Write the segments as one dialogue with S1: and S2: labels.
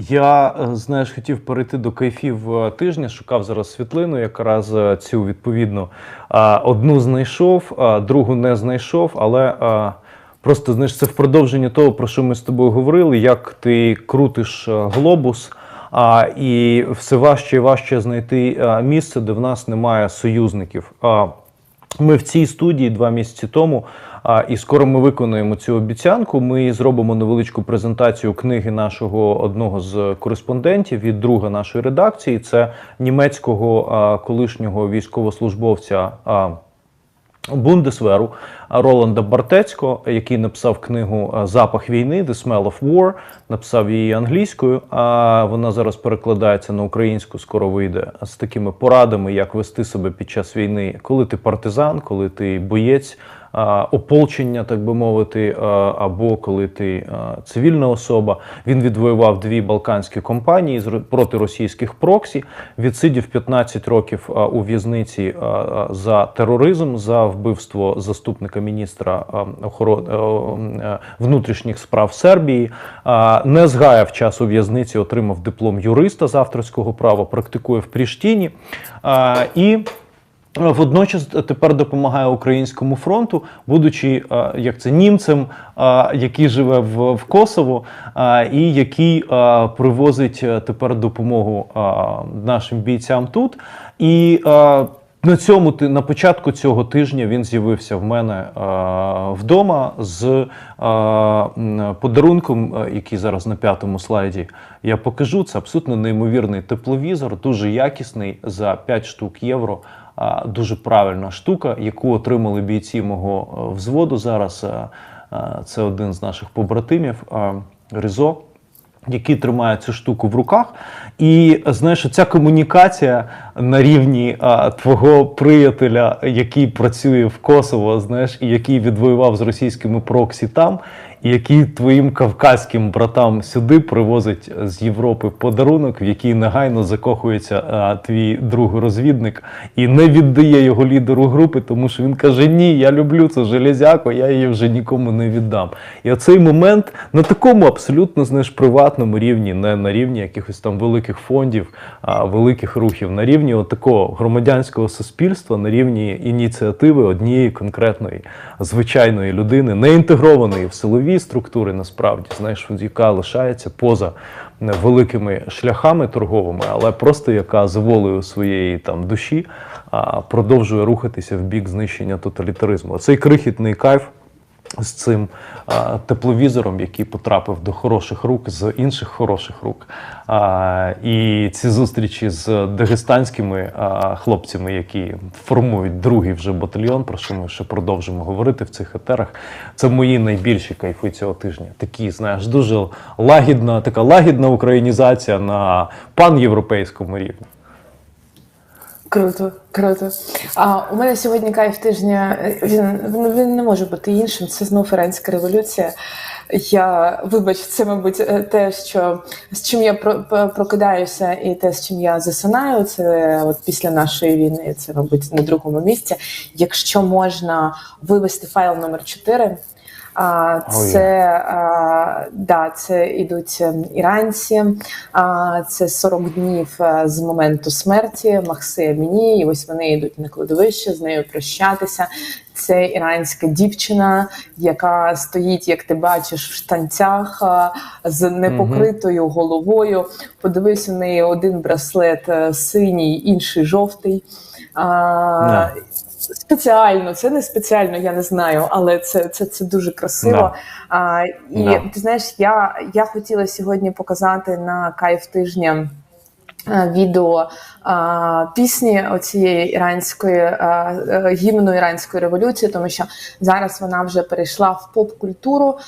S1: Я е, знаєш, хотів перейти до кайфів е, тижня. Шукав зараз світлину, якраз е, цю відповідно одну знайшов, другу не знайшов, але просто знаєш, це в продовження того, про що ми з тобою говорили, як ти крутиш глобус. А, і все важче і важче знайти місце, де в нас немає союзників. Ми в цій студії два місяці тому, а, і скоро ми виконуємо цю обіцянку. Ми зробимо невеличку презентацію книги нашого одного з кореспондентів від друга нашої редакції. Це німецького а, колишнього військовослужбовця. А, Бундесверу Роланда Бартецького, який написав книгу Запах війни The Smell of War, написав її англійською. А вона зараз перекладається на українську, скоро вийде з такими порадами, як вести себе під час війни, коли ти партизан, коли ти боєць. Ополчення, так би мовити, або коли ти цивільна особа. Він відвоював дві балканські компанії проти російських проксі, відсидів 15 років у в'язниці за тероризм, за вбивство заступника міністра е, внутрішніх справ Сербії. Не згаяв час у в'язниці, отримав диплом юриста з авторського права, практикує в Пріштіні. І Водночас тепер допомагає українському фронту, будучи як це німцем, який живе в, Косово, і який привозить е, тепер допомогу нашим бійцям тут. І на цьому на початку цього тижня він з'явився в мене вдома з подарунком, який зараз на п'ятому слайді я покажу. Це абсолютно неймовірний тепловізор, дуже якісний за 5 штук євро. Дуже правильна штука, яку отримали бійці мого е, взводу зараз. Е, е, Це один з наших побратимів Ризо, який тримає цю штуку в руках. І знаєш, ця комунікація на рівні а, твого приятеля, який працює в Косово, знаєш, і який відвоював з російськими проксі там, і який твоїм кавказьким братам сюди привозить з Європи подарунок, в який негайно закохується а, твій друг-розвідник і не віддає його лідеру групи, тому що він каже: Ні, я люблю цю железяку, я її вже нікому не віддам. І оцей момент на такому абсолютно знаєш, приватному рівні, не на рівні якихось там великих фондів, а великих рухів, на рівні такого громадянського суспільства, на рівні ініціативи однієї конкретної звичайної людини, не інтегрованої в силові структури, насправді, знаєш, яка лишається поза не, великими шляхами торговими, але просто яка з волею своєї там душі продовжує рухатися в бік знищення тоталітаризму. Цей крихітний кайф з цим а, тепловізором, який потрапив до хороших рук з інших хороших рук. А, і ці зустрічі з дагестанськими а, хлопцями, які формують другий вже батальйон, про що ми ще продовжимо говорити в цих етерах. Це мої найбільші кайфи цього тижня. Такі, знаєш, дуже лагідна, така лагідна українізація на панєвропейському рівні.
S2: Круто, круто. А у мене сьогодні кайф тижня. Він, він, не може бути іншим. Це знов іранська революція. Я вибач, це, мабуть, е, те, що з чим я про, про- прокидаюся, і те, з чим я засинаю. Це от після нашої війни. Це, мабуть, на другому місці. Якщо можна вивести файл номер 4
S1: Ой.
S2: це, да, це ідуть ем, іранці, це 40 днів е, з моменту смерті Махси Аміні, і ось вони йдуть на кладовище з нею прощатися. Це іранська дівчина, яка стоїть, як ти бачиш, в штанцях з непокритою головою. Подивись, у неї один браслет е, синій, інший жовтий.
S1: Да.
S2: Спеціально, це не спеціально, я не знаю, але це, це, це дуже красиво.
S1: Да.
S2: А, і
S1: Да.
S2: ти знаєш, я, я хотіла сьогодні показати на кайф тижня. Е, Відео а, пісні оцієї іранської е, гімну іранської революції, тому що зараз вона вже перейшла в поп-культуру,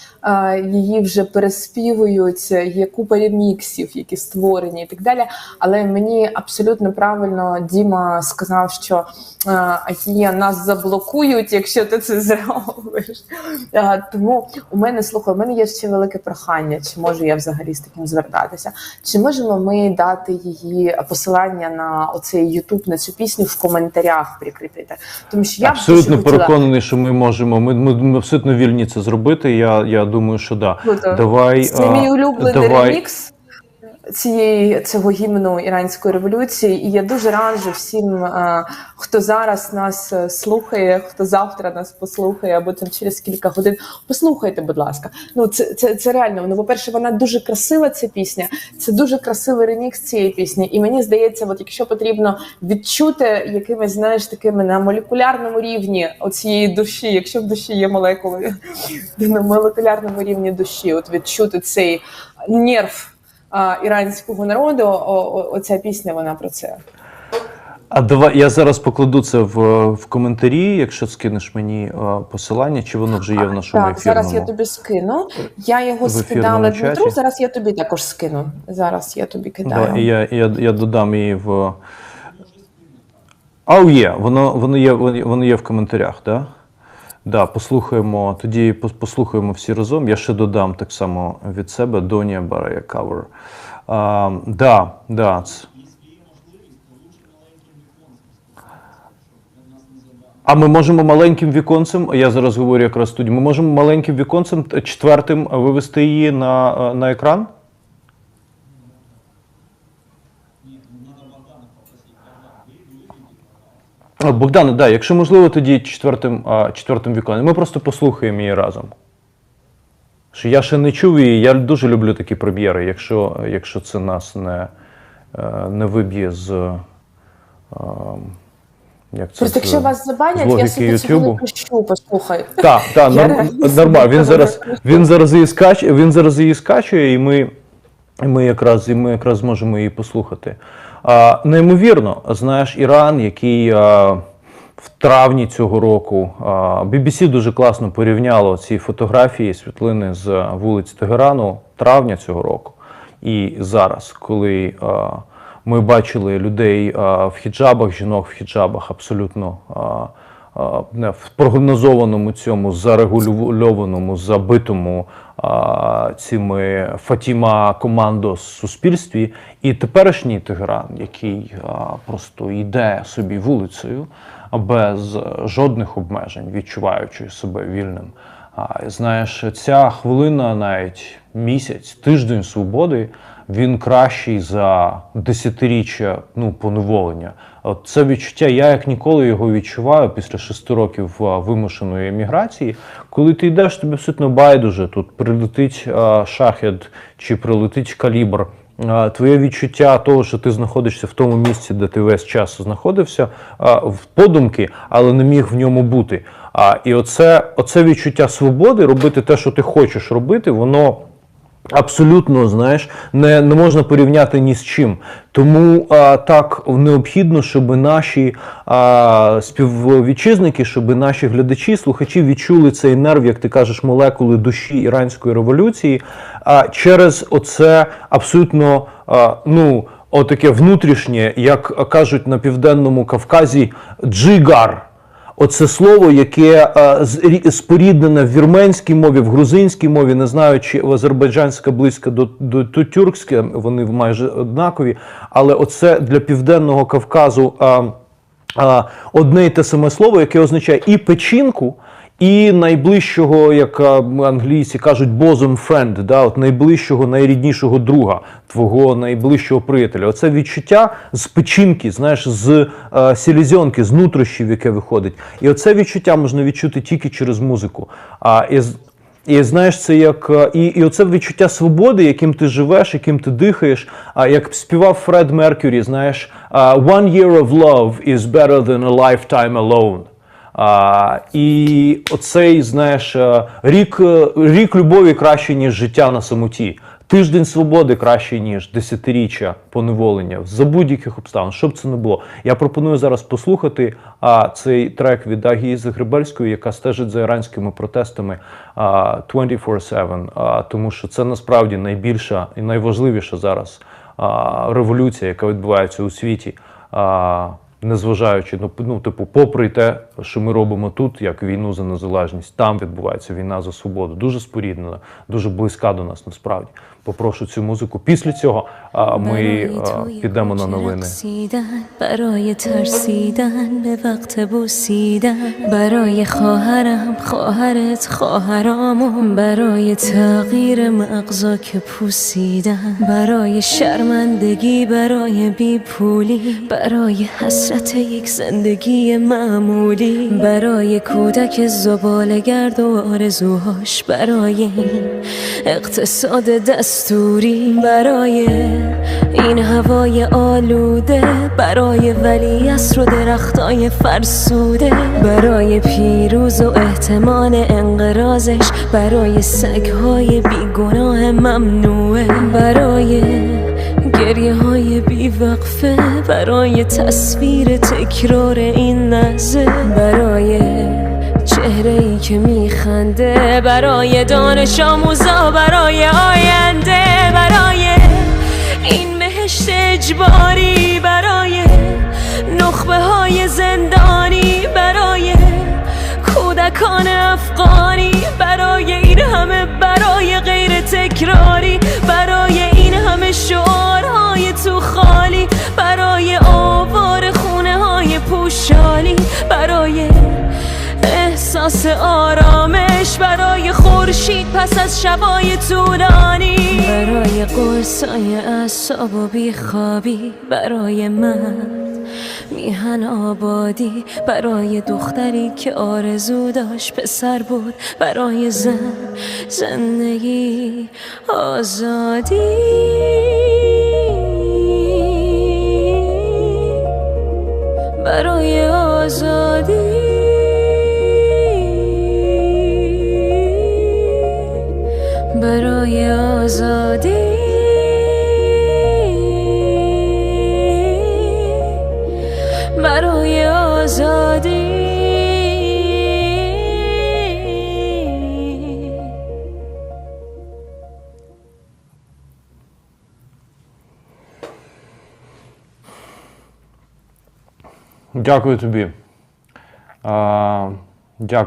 S2: її вже переспівують, є купа реміксів, які створені і так далі. Але мені абсолютно правильно Діма сказав, що є нас заблокують, якщо ти це зробиш. Тому у мене слухай, у мене є ще велике прохання, чи можу я взагалі з таким звертатися? Чи можемо ми дати її посилання на оцей Ютуб на цю пісню в коментарях прикріпити? Тому що я
S1: абсолютно
S2: хотіла-
S1: переконаний, що ми можемо. Ми, ми, ми абсолютно вільні це зробити. Я, я думаю, що да.
S2: Круто.
S1: Давай,
S2: Це
S1: а,
S2: мій улюблений
S1: давай.
S2: ремікс. Цієї цього гімну іранської революції, і я дуже раджу всім, е, хто зараз нас е, слухає, хто завтра нас послухає, або там через кілька годин. Послухайте, будь ласка. Ну це це, це реально. Ну, по-перше, вона дуже красива. Ця пісня, це дуже красивий ремікс цієї пісні. І мені здається, от якщо потрібно відчути якимись, знаєш, такими на молекулярному рівні оцієї душі, якщо в душі є молекули, на молекулярному рівні душі, от відчути цей нерв іранського народу, о, о, оця пісня вона про це.
S1: А давай я зараз покладу це в, в коментарі, якщо скинеш мені е, посилання, чи воно вже є в нашому
S2: Так,
S1: ефірному.
S2: зараз я тобі скину. Я його скидала Дмитру.
S1: чаті.
S2: Зараз я тобі також скину. Зараз я тобі кидаю.
S1: Да, і я, я, я додам її в. А, є, воно, воно, є, воно є в коментарях, так? Да? Да, послухаємо, тоді послухаємо всі разом. Я ще додам так само від себе Донія Барая кавер. А, да, да. А ми можемо маленьким віконцем, я зараз говорю якраз тоді, ми можемо маленьким віконцем е, четвертим вивести її на, е, на екран? Богдане, да, якщо можливо, тоді четвертим, а, четвертим віконом. Ми просто послухаємо її разом. Що я ще не чув її, я дуже люблю такі прем'єри, якщо, якщо це нас не, е, не виб'є з. е, Як це
S2: Просто якщо вас забанять, я собі цього не
S1: Ютубу.
S2: пущу, послухай.
S1: Так, так, нормально. Він зараз, він зараз її скачує, він зараз її скачує, і ми, і ми якраз і ми якраз зможемо її послухати. Неймовірно, знаєш, Іран, який в травні цього року BBC дуже класно порівняло ці фотографії, світлини з вулиць Тегерану травня цього року. І зараз, коли ми бачили людей в хіджабах, жінок в хіджабах абсолютно в прогнозованому цьому зарегульованому, забитому цими Фатіма командо суспільстві, і теперішній Тегеран, який просто йде собі вулицею без жодних обмежень, відчуваючи себе вільним. А, знаєш, ця хвилина, навіть місяць, тиждень свободи, він кращий за десятиріччя ну, поневолення. От це відчуття, я як ніколи його відчуваю після шести років вимушеної еміграції. Коли ти йдеш, тобі абсолютно байдуже, тут прилетить шахет чи прилетить калібр. Твоє відчуття того, що ти знаходишся в тому місці, де ти весь час знаходився, в подумки, але не міг в ньому бути. А, і оце, оце відчуття свободи, робити те, що ти хочеш робити, воно. Абсолютно, знаєш, не, не можна порівняти ні з чим. Тому а, так необхідно, щоб наші а, співвітчизники, щоб наші глядачі, слухачі відчули цей нерв, як ти кажеш, молекули душі іранської революції. А через оце абсолютно а, ну, отаке внутрішнє, як кажуть на південному Кавказі, джигар. Оце слово, яке е, споріднене в вірменській мові, в грузинській мові, не знаю, чи азербайджанська близька до, до, до тюркське, вони майже однакові. Але оце для південного Кавказу а, а, одне і те саме слово, яке означає і печінку, і найближчого, як англійці кажуть, bosom friend, да, от найближчого, найріднішого друга, твого найближчого приятеля. Оце відчуття з печінки, знаєш, з е, селезенки, з нутрощів, яке виходить. І оце відчуття можна відчути тільки через музику. А, і, і знаєш, це як е, і, і оце відчуття свободи, яким ти живеш, яким ти дихаєш. А як співав Фред Меркюрі, знаєш, one year of love is better than a lifetime alone. А, і оцей, знаєш, е, рік, е, рік любові краще, ніж життя на самоті. Тиждень свободи краще, ніж десятиріччя поневолення за будь-яких обставин, щоб це не було. Я пропоную зараз послухати а, цей трек від Агії Загребельської, яка стежить за іранськими протестами а, 24-7, а, тому що це насправді найбільша і найважливіша зараз а, революція, яка відбувається у світі. А, незважаючи ну, ну, типу, попри те, що ми робимо тут, як війну за незалежність, там відбувається війна за свободу. Дуже споріднена, дуже близька до нас насправді. попрошу цю музику. Після цього а, ми
S3: برای
S1: а,
S3: توی
S1: підемо на
S3: کوچه
S1: новини.
S3: رقصیدن، برای ترسیدن به وقت بوسیدن برای خواهرم خواهرت خواهرامون برای تغییر مغزا که پوسیدن برای شرمندگی برای بیپولی برای حسرت یک زندگی معمولی برای کودک زبالگرد و آرزوهاش برای این اقتصاد دستوری برای این هوای آلوده برای ولی و درختای فرسوده برای پیروز و احتمال انقرازش برای سگهای بیگناه ممنوعه برای گریه های بیوقفه برای تصویر تکرار این لحظه برای چهره ای که میخنده برای دانش آموزا برای آینده برای این بهشت اجباری برای نخبه های زندانی برای کودکان افغانی برای این همه برای غیر تکراری. از شبای طولانی. برای قرصای اعصاب و بیخوابی برای من میهن آبادی برای دختری که آرزو داشت پسر بود برای زن زندگی آزادی. برای آزادی. برای آزادی برای آزادی
S1: Дякую тобі. А, дякую.